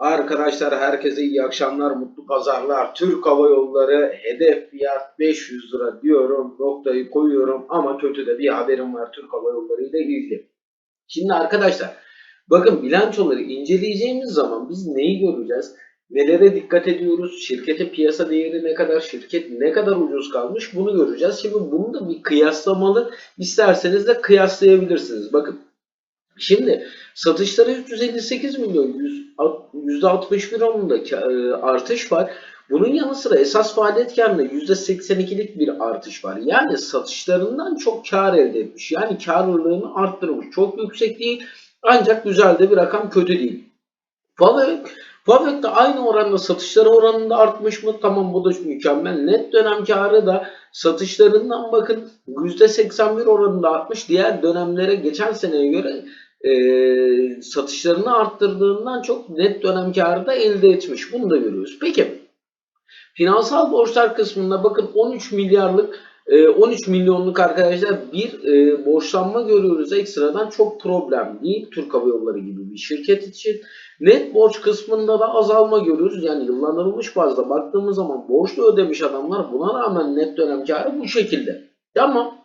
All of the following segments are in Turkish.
Arkadaşlar herkese iyi akşamlar, mutlu pazarlar. Türk Hava Yolları hedef fiyat 500 lira diyorum, noktayı koyuyorum ama kötü de bir haberim var Türk Hava Yolları ile ilgili. Şimdi arkadaşlar bakın bilançoları inceleyeceğimiz zaman biz neyi göreceğiz? Nelere dikkat ediyoruz? Şirketin piyasa değeri ne kadar? Şirket ne kadar ucuz kalmış? Bunu göreceğiz. Şimdi bunu da bir kıyaslamalı isterseniz de kıyaslayabilirsiniz. Bakın Şimdi satışlara 358 milyon yüz- %61 oranında e, artış var. Bunun yanı sıra esas faaliyet karında %82'lik bir artış var. Yani satışlarından çok kar elde etmiş. Yani karlılığını arttırmış. Çok yüksek değil ancak güzel de bir rakam kötü değil. Favök, Favök de aynı oranda satışları oranında artmış mı? Tamam bu da mükemmel. Net dönem karı da satışlarından bakın %81 oranında artmış. Diğer dönemlere geçen seneye göre e, satışlarını arttırdığından çok net dönem karı da elde etmiş. Bunu da görüyoruz. Peki finansal borçlar kısmında bakın 13 milyarlık e, 13 milyonluk arkadaşlar bir e, borçlanma görüyoruz ekstradan çok problem değil Türk Hava Yolları gibi bir şirket için. Net borç kısmında da azalma görüyoruz. Yani yıllandırılmış bazda baktığımız zaman borçlu ödemiş adamlar buna rağmen net dönem karı bu şekilde. Tamam.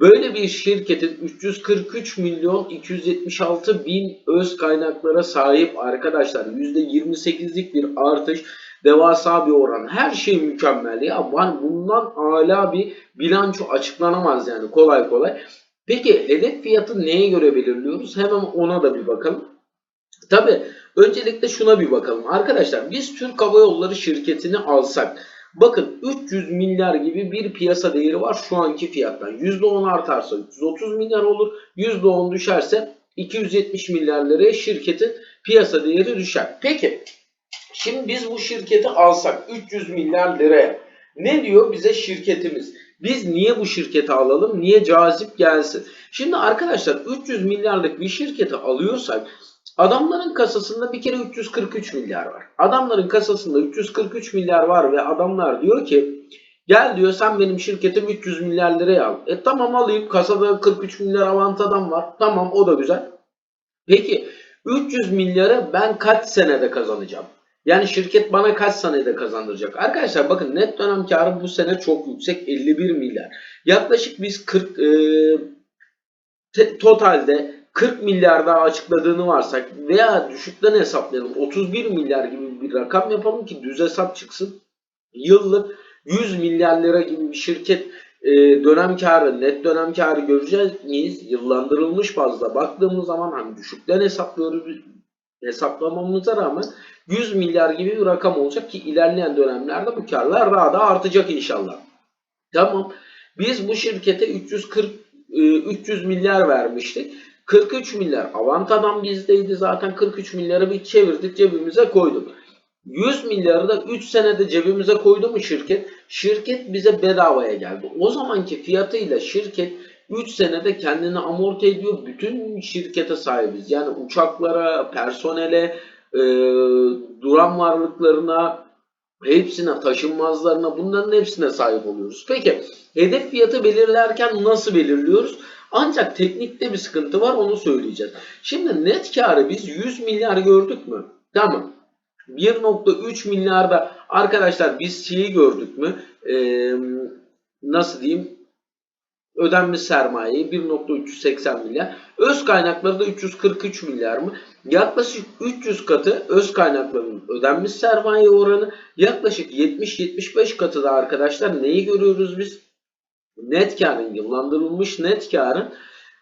Böyle bir şirketin 343 milyon 276 bin öz kaynaklara sahip arkadaşlar %28'lik bir artış devasa bir oran her şey mükemmel ya bundan hala bir bilanço açıklanamaz yani kolay kolay. Peki hedef fiyatı neye göre belirliyoruz hemen ona da bir bakalım. Tabi öncelikle şuna bir bakalım arkadaşlar biz Türk Hava Yolları şirketini alsak Bakın 300 milyar gibi bir piyasa değeri var şu anki fiyattan. %10 artarsa 330 milyar olur. %10 düşerse 270 milyar şirketin piyasa değeri düşer. Peki şimdi biz bu şirketi alsak 300 milyar liraya ne diyor bize şirketimiz? Biz niye bu şirketi alalım? Niye cazip gelsin? Şimdi arkadaşlar 300 milyarlık bir şirketi alıyorsak Adamların kasasında bir kere 343 milyar var. Adamların kasasında 343 milyar var ve adamlar diyor ki gel diyor sen benim şirketim 300 milyar liraya al. E tamam alayım kasada 43 milyar avantadan var. Tamam o da güzel. Peki 300 milyarı ben kaç senede kazanacağım? Yani şirket bana kaç senede kazandıracak? Arkadaşlar bakın net dönem karı bu sene çok yüksek 51 milyar. Yaklaşık biz 40 e, totalde 40 milyar daha açıkladığını varsak veya düşükten hesaplayalım 31 milyar gibi bir rakam yapalım ki düz hesap çıksın. Yıllık 100 milyar lira gibi bir şirket e, dönem karı, net dönem karı göreceğiz miyiz? Yıllandırılmış bazda baktığımız zaman hani düşükten hesaplıyoruz hesaplamamıza rağmen 100 milyar gibi bir rakam olacak ki ilerleyen dönemlerde bu karlar daha da artacak inşallah. Tamam. Biz bu şirkete 340 300 milyar vermiştik. 43 milyar avantadan bizdeydi zaten 43 milyarı bir çevirdik cebimize koyduk. 100 milyarı da 3 senede cebimize koydu mu şirket? Şirket bize bedavaya geldi. O zamanki fiyatıyla şirket 3 senede kendini amorti ediyor. Bütün şirkete sahibiz. Yani uçaklara, personele, e, duran varlıklarına, hepsine, taşınmazlarına bunların hepsine sahip oluyoruz. Peki hedef fiyatı belirlerken nasıl belirliyoruz? Ancak teknikte bir sıkıntı var onu söyleyeceğiz. Şimdi net karı biz 100 milyar gördük mü? Tamam. 1.3 milyarda arkadaşlar biz şeyi gördük mü? Ee, nasıl diyeyim? Ödenmiş sermayeyi 1.380 milyar. Öz kaynakları da 343 milyar mı? Yaklaşık 300 katı öz kaynaklarının ödenmiş sermaye oranı. Yaklaşık 70-75 katı da arkadaşlar neyi görüyoruz biz? Net karın yıllandırılmış net karın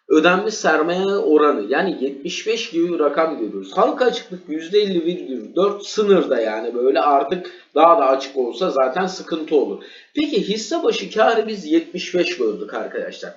ödenmiş sermaye oranı yani 75 gibi bir rakam görüyoruz. Halka açıklık %50,4 sınırda yani böyle artık daha da açık olsa zaten sıkıntı olur. Peki hisse başı karı biz 75 gördük arkadaşlar.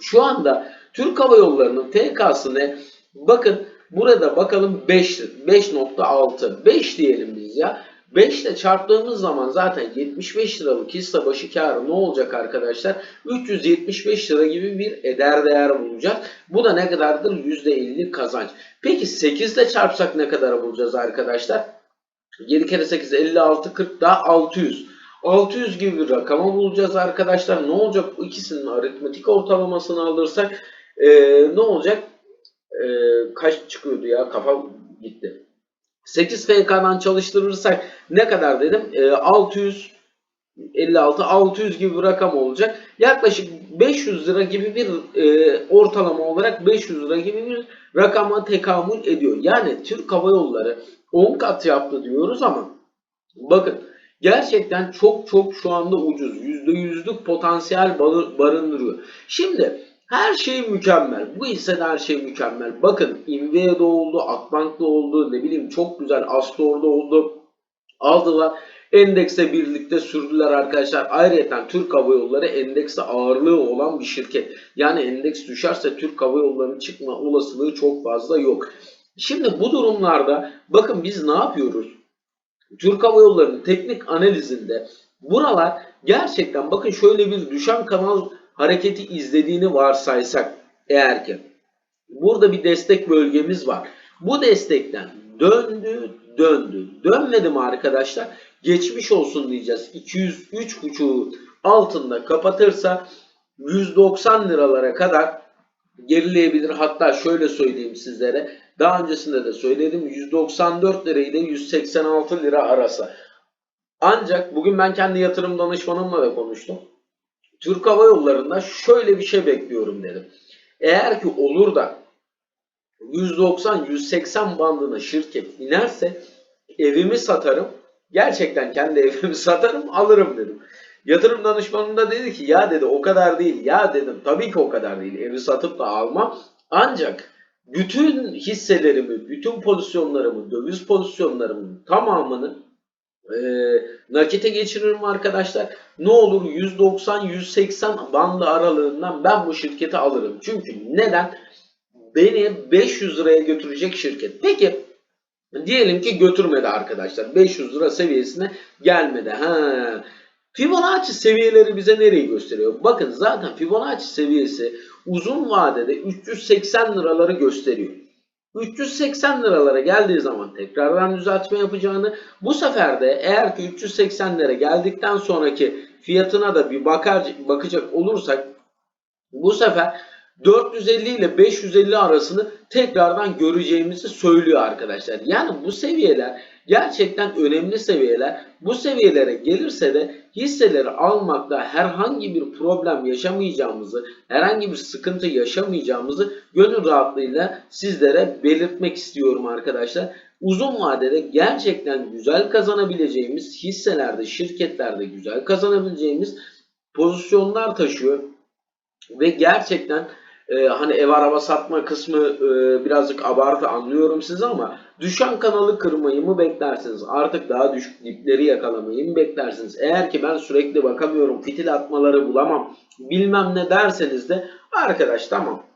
Şu anda Türk Hava Yolları'nın TK'sı ne? Bakın burada bakalım 5 5.6 5 diyelim biz ya. 5 ile çarptığımız zaman zaten 75 liralık hisse başı karı ne olacak arkadaşlar? 375 lira gibi bir eder değer bulacak. Bu da ne kadardır? %50 kazanç. Peki 8 ile çarpsak ne kadar bulacağız arkadaşlar? 7 kere 8 56 40 daha 600. 600 gibi bir rakamı bulacağız arkadaşlar. Ne olacak? Bu ikisinin aritmetik ortalamasını alırsak ee, ne olacak? Ee, kaç çıkıyordu ya? Kafa gitti. 8 FK'dan çalıştırırsak ne kadar dedim? E, 600 56 600 gibi bir rakam olacak. Yaklaşık 500 lira gibi bir e, ortalama olarak 500 lira gibi bir rakama tekamül ediyor. Yani Türk Hava Yolları 10 kat yaptı diyoruz ama bakın gerçekten çok çok şu anda ucuz. %100'lük potansiyel barındırıyor. Şimdi her şey mükemmel. Bu hissede her şey mükemmel. Bakın Invea'da oldu, Akbank'ta oldu, ne bileyim çok güzel Astor'da oldu. Aldılar. Endekse birlikte sürdüler arkadaşlar. Ayrıca Türk Hava Yolları endekste ağırlığı olan bir şirket. Yani endeks düşerse Türk Hava Yolları'nın çıkma olasılığı çok fazla yok. Şimdi bu durumlarda bakın biz ne yapıyoruz? Türk Hava Yolları'nın teknik analizinde buralar gerçekten bakın şöyle bir düşen kanal hareketi izlediğini varsaysak eğer ki burada bir destek bölgemiz var. Bu destekten döndü döndü. Dönmedi mi arkadaşlar? Geçmiş olsun diyeceğiz. 203.5'u altında kapatırsa 190 liralara kadar gerileyebilir. Hatta şöyle söyleyeyim sizlere. Daha öncesinde de söyledim. 194 lira ile 186 lira arası. Ancak bugün ben kendi yatırım danışmanımla da konuştum. Türk Hava Yolları'nda şöyle bir şey bekliyorum dedim. Eğer ki olur da 190-180 bandına şirket inerse evimi satarım. Gerçekten kendi evimi satarım alırım dedim. Yatırım danışmanım da dedi ki ya dedi o kadar değil. Ya dedim tabii ki o kadar değil. Evi satıp da almam. Ancak bütün hisselerimi, bütün pozisyonlarımı, döviz pozisyonlarımın tamamını e, nakite geçiririm arkadaşlar. Ne olur 190-180 bandı aralığından ben bu şirketi alırım. Çünkü neden? Beni 500 liraya götürecek şirket. Peki diyelim ki götürmedi arkadaşlar. 500 lira seviyesine gelmedi. Ha. Fibonacci seviyeleri bize nereyi gösteriyor? Bakın zaten Fibonacci seviyesi uzun vadede 380 liraları gösteriyor. 380 liralara geldiği zaman tekrardan düzeltme yapacağını bu sefer de eğer ki 380 lira geldikten sonraki fiyatına da bir bakar, bakacak olursak bu sefer 450 ile 550 arasını tekrardan göreceğimizi söylüyor arkadaşlar. Yani bu seviyeler gerçekten önemli seviyeler. Bu seviyelere gelirse de hisseleri almakta herhangi bir problem yaşamayacağımızı, herhangi bir sıkıntı yaşamayacağımızı gönül rahatlığıyla sizlere belirtmek istiyorum arkadaşlar. Uzun vadede gerçekten güzel kazanabileceğimiz hisselerde, şirketlerde güzel kazanabileceğimiz pozisyonlar taşıyor ve gerçekten e, hani ev araba satma kısmı e, birazcık abartı anlıyorum sizi ama düşen kanalı kırmayı mı beklersiniz? Artık daha düşük dipleri yakalamayı mı beklersiniz? Eğer ki ben sürekli bakamıyorum, fitil atmaları bulamam, bilmem ne derseniz de arkadaş tamam.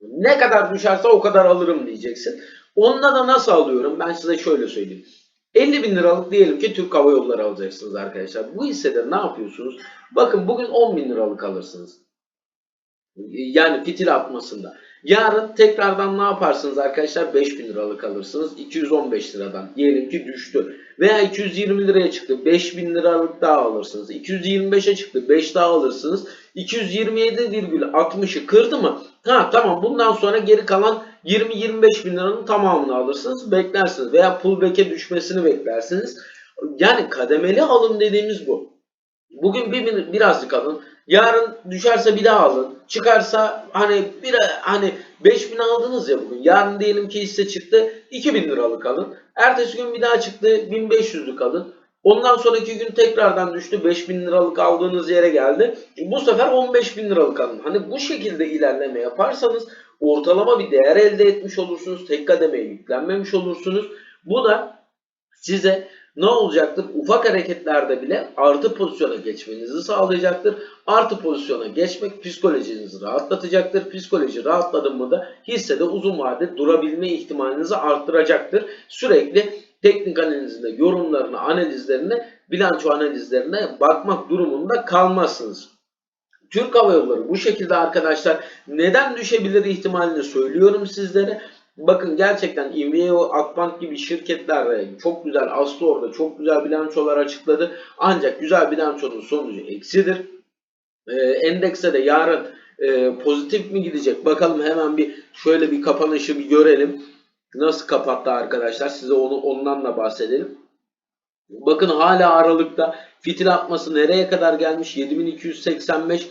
Ne kadar düşerse o kadar alırım diyeceksin. Onda da nasıl alıyorum? Ben size şöyle söyleyeyim. 50 bin liralık diyelim ki Türk Hava Yolları alacaksınız arkadaşlar. Bu hissede ne yapıyorsunuz? Bakın bugün 10 bin liralık alırsınız. Yani fitil atmasında. Yarın tekrardan ne yaparsınız arkadaşlar? 5000 liralık alırsınız. 215 liradan. Diyelim ki düştü. Veya 220 liraya çıktı. 5000 liralık daha alırsınız. 225'e çıktı. 5 daha alırsınız. 227,60'ı kırdı mı? Ha tamam bundan sonra geri kalan 20-25 bin liranın tamamını alırsınız. Beklersiniz. Veya pullback'e düşmesini beklersiniz. Yani kademeli alım dediğimiz bu. Bugün bir, birazcık alın. Yarın düşerse bir daha alın. Çıkarsa hani bir hani 5000 aldınız ya bugün. Yarın diyelim ki hisse çıktı 2000 liralık alın. Ertesi gün bir daha çıktı 1500'lük alın. Ondan sonraki gün tekrardan düştü 5000 liralık aldığınız yere geldi. Bu sefer 15 bin liralık alın. Hani bu şekilde ilerleme yaparsanız ortalama bir değer elde etmiş olursunuz. Tek kademeye yüklenmemiş olursunuz. Bu da size ne olacaktır? Ufak hareketlerde bile artı pozisyona geçmenizi sağlayacaktır. Artı pozisyona geçmek psikolojinizi rahatlatacaktır. Psikoloji rahatladı mı da hissede uzun vade durabilme ihtimalinizi arttıracaktır. Sürekli teknik analizinde yorumlarına, analizlerine, bilanço analizlerine bakmak durumunda kalmazsınız. Türk Hava Yolları bu şekilde arkadaşlar neden düşebilir ihtimalini söylüyorum sizlere. Bakın gerçekten Inveo, Akbank gibi şirketler çok güzel Astor'da çok güzel bilançolar açıkladı. Ancak güzel bilançonun sonucu eksidir. Ee, endekse de yarın e, pozitif mi gidecek? Bakalım hemen bir şöyle bir kapanışı bir görelim. nasıl kapattı arkadaşlar? Size onu ondan da bahsedelim. Bakın hala Aralık'ta fitil atması nereye kadar gelmiş? 7285.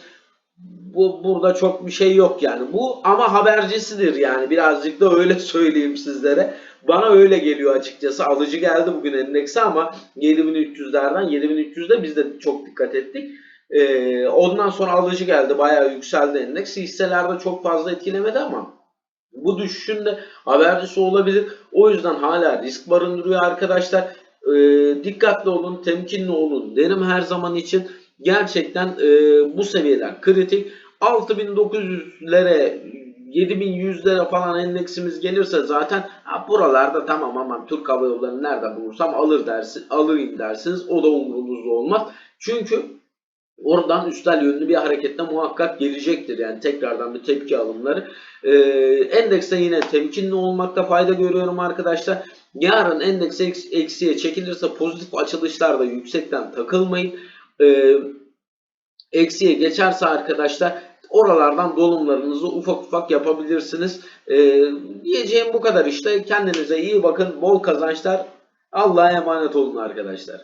Bu burada çok bir şey yok yani. Bu ama habercisidir yani. Birazcık da öyle söyleyeyim sizlere. Bana öyle geliyor açıkçası. Alıcı geldi bugün endekse ama 7300'lerden 7300'de biz de çok dikkat ettik. Ee, ondan sonra alıcı geldi. Bayağı yükseldi endeks. Hisselerde çok fazla etkilemedi ama bu düşüşün de habercisi olabilir. O yüzden hala risk barındırıyor arkadaşlar. Ee, dikkatli olun, temkinli olun derim her zaman için. Gerçekten e, bu seviyeler kritik. 6900'lere 7100'lere falan endeksimiz gelirse zaten ha, buralarda tamam aman Türk Hava Yolları'nı nerede bulursam alır dersin, alırım dersiniz. O da umurunuzda olmaz. Çünkü oradan üstel yönlü bir harekette muhakkak gelecektir. Yani tekrardan bir tepki alımları. Ee, endekste yine temkinli olmakta fayda görüyorum arkadaşlar. Yarın endeks eks- eksiye çekilirse pozitif açılışlarda yüksekten takılmayın. Ee, eksiye geçerse arkadaşlar oralardan dolumlarınızı ufak ufak yapabilirsiniz. Ee, diyeceğim bu kadar işte. Kendinize iyi bakın. Bol kazançlar. Allah'a emanet olun arkadaşlar.